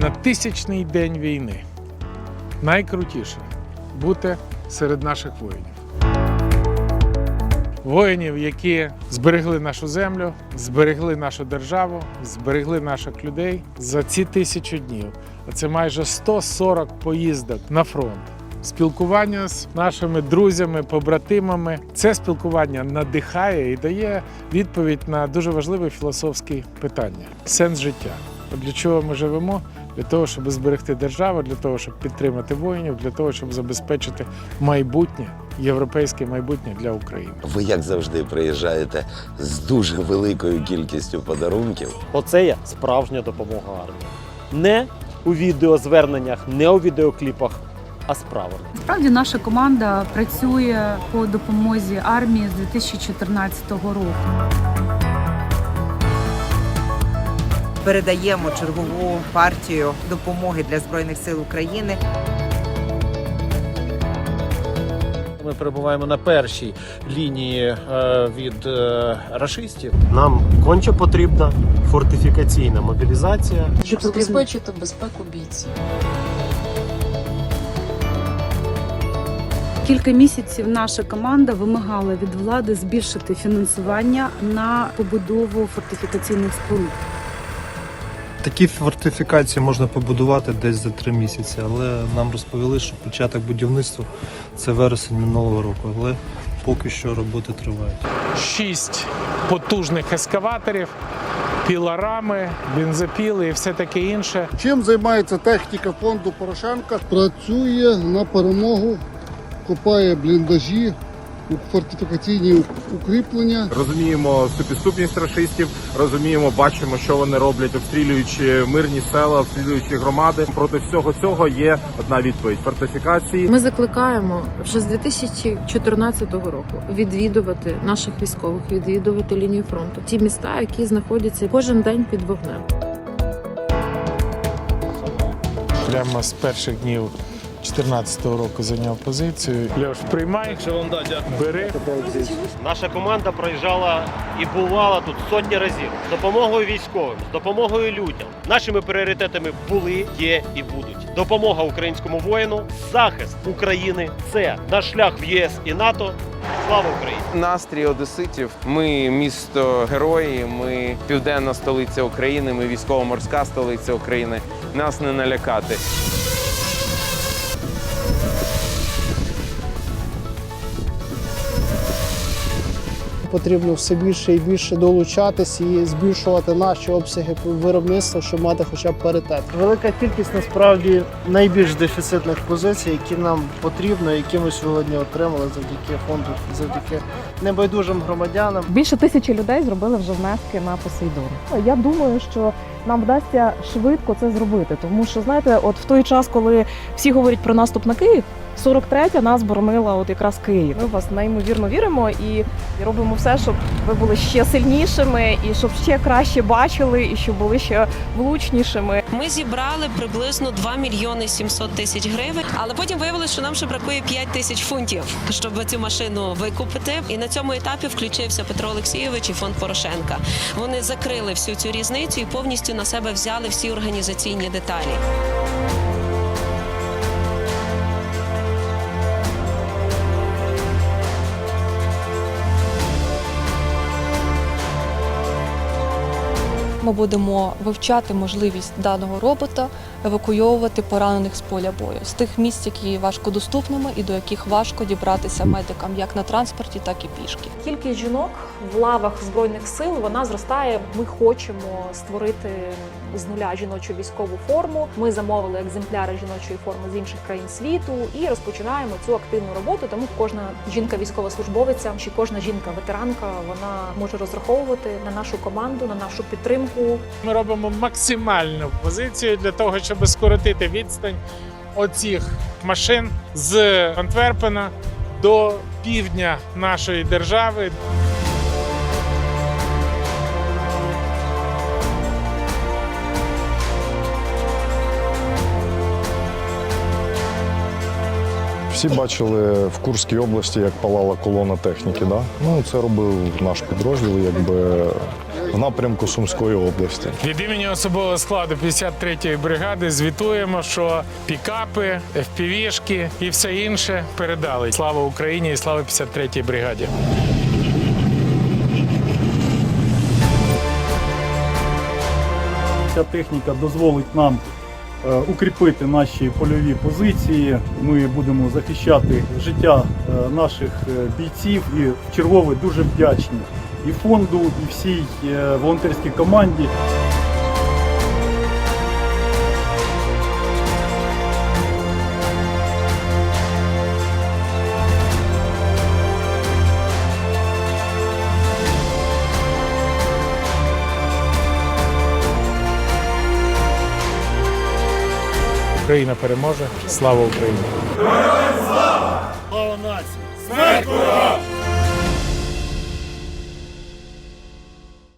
на тисячний день війни найкрутіше бути серед наших воїнів. Воїнів, які зберегли нашу землю, зберегли нашу державу, зберегли наших людей за ці тисячу днів. А це майже 140 поїздок на фронт. Спілкування з нашими друзями, побратимами. Це спілкування надихає і дає відповідь на дуже важливе філософське питання сенс життя. Для чого ми живемо? Для того, щоб зберегти державу, для того, щоб підтримати воїнів, для того, щоб забезпечити майбутнє, європейське майбутнє для України. Ви, як завжди, приїжджаєте з дуже великою кількістю подарунків. Оце є справжня допомога армії. Не у відеозверненнях, не у відеокліпах, а справами. Справді наша команда працює по допомозі армії з 2014 року. Передаємо чергову партію допомоги для збройних сил України. Ми перебуваємо на першій лінії е, від е, рашистів. Нам конче потрібна фортифікаційна мобілізація. щоб забезпечити безпеку бійців. Кілька місяців наша команда вимагала від влади збільшити фінансування на побудову фортифікаційних споруд. Такі фортифікації можна побудувати десь за три місяці, але нам розповіли, що початок будівництва це вересень минулого року. Але поки що роботи тривають. Шість потужних ескаваторів, пілорами, бензопіли і все таке інше. Чим займається техніка фонду Порошенка? Працює на перемогу, копає бліндажі, фортифікаційні укріплення. Розуміємо всю підступність рашистів, розуміємо, бачимо, що вони роблять, обстрілюючи мирні села, обстрілюючи громади. Проти всього цього є одна відповідь: фортифікації. Ми закликаємо вже з 2014 року відвідувати наших військових, відвідувати лінію фронту. Ті міста, які знаходяться кожен день під вогнем. Прямо з перших днів 2014 року зайняв позицію. Льош, приймай, бери. Наша команда проїжджала і бувала тут сотні разів з допомогою військовим, з допомогою людям. Нашими пріоритетами були, є і будуть. Допомога українському воїну, захист України це наш шлях в ЄС і НАТО. Слава Україні! Настрій одеситів. Ми місто герої. Ми південна столиця України. Ми військово-морська столиця України. Нас не налякати. Потрібно все більше і більше долучатись і збільшувати наші обсяги виробництва, щоб мати хоча б паритет. Велика кількість насправді найбільш дефіцитних позицій, які нам потрібно, які ми сьогодні отримали завдяки фонду, завдяки небайдужим громадянам. Більше тисячі людей зробили вже внески на Посейдон. Я думаю, що нам вдасться швидко це зробити, тому що знаєте, от в той час, коли всі говорять про наступ на Київ, 43-я нас боронила от якраз Київ. Ми в вас неймовірно віримо і робимо все, щоб ви були ще сильнішими, і щоб ще краще бачили, і щоб були ще влучнішими. Ми зібрали приблизно 2 мільйони 700 тисяч гривень, але потім виявилося, що нам ще бракує 5 тисяч фунтів, щоб цю машину викупити. І на цьому етапі включився Петро Олексійович і фонд Порошенка. Вони закрили всю цю різницю і повністю на себе взяли всі організаційні деталі. Ми будемо вивчати можливість даного робота евакуйовувати поранених з поля бою з тих місць, які важкодоступними і до яких важко дібратися медикам як на транспорті, так і пішки. Кількість жінок в лавах збройних сил вона зростає. Ми хочемо створити з нуля жіночу військову форму. Ми замовили екземпляри жіночої форми з інших країн світу і розпочинаємо цю активну роботу. Тому кожна жінка військовослужбовиця чи кожна жінка ветеранка вона може розраховувати на нашу команду, на нашу підтримку. Ми робимо максимальну позицію для того, щоб скоротити відстань оцих машин з Антверпена до півдня нашої держави. Всі бачили в Курській області, як палала колона техніки. Да? Ну це робив наш підрозділ, якби в напрямку Сумської області. Від імені особового складу 53-ї бригади звітуємо, що пікапи, FPV-шки і все інше передали. Слава Україні і слава 53-й бригаді. Ця техніка дозволить нам укріпити наші польові позиції. Ми будемо захищати життя е, наших е, бійців і в чергове дуже вдячні і фонду, і всій е, волонтерській команді. Україна переможе. Слава Україні! Слава нації! Смерть ворогам!